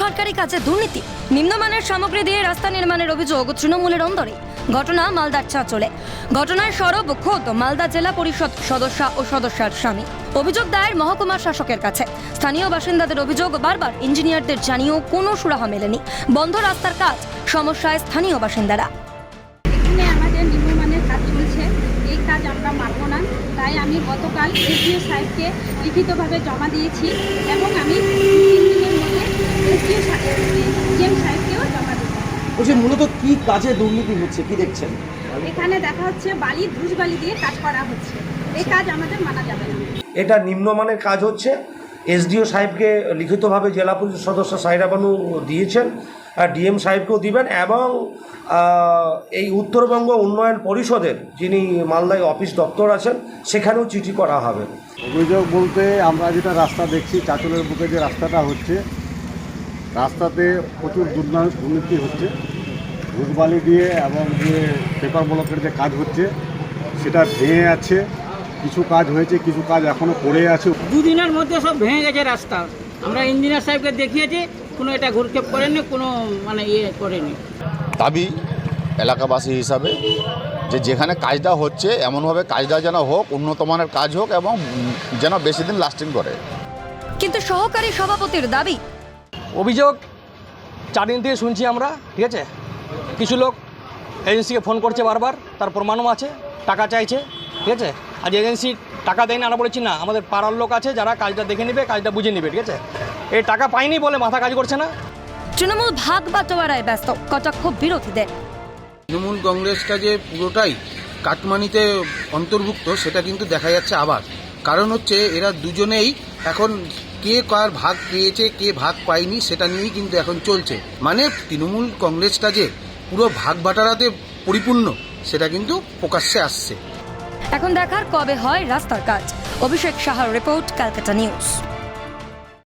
সরকারি কাজে দুর্নীতি। নিম্নমানের সামগ্রী দিয়ে রাস্তা নির্মাণের অভিযোগ তৃণমূলের অন্দরে। ঘটনা মালদার চাচলে। ঘটনায় সরব খোদ মালদা জেলা পরিষদ সদস্যা ও সদস্যার স্বামী। অভিযোগ দায়ের মহকুমার শাসকের কাছে। স্থানীয় বাসিন্দাদের অভিযোগ বারবার ইঞ্জিনিয়ারদের জানিয়েও কোনো সুরাহা মেলেনি। বন্ধ রাস্তার কাজ সমস্যায় স্থানীয় বাসিন্দারা। আমাদের নিম্নমানের কাজ চলছে। এই কাজ আমরা মানব না। তাই আমি গতকাল এসডিও সাহেবকে লিখিতভাবে জমা দিয়েছি এবং আমি দু তিন দিনের মধ্যে এসডিও জিএম সাহেবকেও জমা দেবো বলছি মূলত কি কাজে দুর্নীতি হচ্ছে কি দেখছেন? এখানে দেখা হচ্ছে বালি ধুস বালি দিয়ে কাজ করা হচ্ছে। এই কাজ আমাদের মানা যাবে না। এটা নিম্নমানের কাজ হচ্ছে। এসডিও সাহেবকে লিখিতভাবে জেলা পরিষদ সদস্য সাইরা বানু দিয়েছেন আর ডিএম সাহেবকেও দিবেন এবং এই উত্তরবঙ্গ উন্নয়ন পরিষদের যিনি মালদায় অফিস দপ্তর আছেন সেখানেও চিঠি করা হবে। অভিযোগ বলতে আমরা যেটা রাস্তা দেখছি চাঁচলের বুকে যে রাস্তাটা হচ্ছে রাস্তাতে প্রচুর দুর্না- দুর্নীতি হচ্ছে। ঘুষবালি দিয়ে এবং যে পেপার ব্লকের যে কাজ হচ্ছে সেটা ভেঙে আছে। কিছু কাজ হয়েছে কিছু কাজ এখনও পড়ে আছে। দুদিনের মধ্যে সব ভেঙে গেছে রাস্তা। আমরা ইঞ্জিনিয়ার সাহেবকে দেখিয়েছি কোনো এটা ঘুরক্ষেপ করেনি কোনো মানে ইয়ে করেনি দাবি এলাকাবাসী হিসাবে যে যেখানে কাজটা হচ্ছে এমনভাবে কাজটা যেন হোক উন্নত মানের কাজ হোক এবং যেন বেশি দিন লাস্টিং করে। কিন্তু সহকারী সভাপতির দাবি অভিযোগ চার দিন থেকে শুনছি আমরা ঠিক আছে? কিছু লোক এজেন্সিকে ফোন করছে বারবার তার প্রমাণও আছে টাকা চাইছে ঠিক আছে? আজ এজেন্সি টাকা দেয় না আমরা বলেছি না আমাদের পাড়ার লোক আছে যারা কাজটা দেখে নেবে কাজটা বুঝে নেবে ঠিক আছে? এই টাকা পাইনি বলে মাথা কাজ করছে না। তৃণমূল ভাগ বাটোয়ারায় ব্যস্ত কটাক্ষ বিরোধীদের। তৃণমূল কংগ্রেসটা যে পুরোটাই কাটমানিতে অন্তর্ভুক্ত সেটা কিন্তু দেখা যাচ্ছে আবার। কারণ হচ্ছে এরা দুজনেই এখন কে কার ভাগ পেয়েছে কে ভাগ পায়নি সেটা নিয়েই কিন্তু এখন চলছে। মানে তৃণমূল কংগ্রেসটা যে পুরো ভাগ বাটারাতে পরিপূর্ণ, সেটা কিন্তু প্রকাশ্যে আসছে। এখন দেখার কবে হয় রাস্তার কাজ। অভিষেক সাহার রিপোর্ট, ক্যালকাটা নিউজ।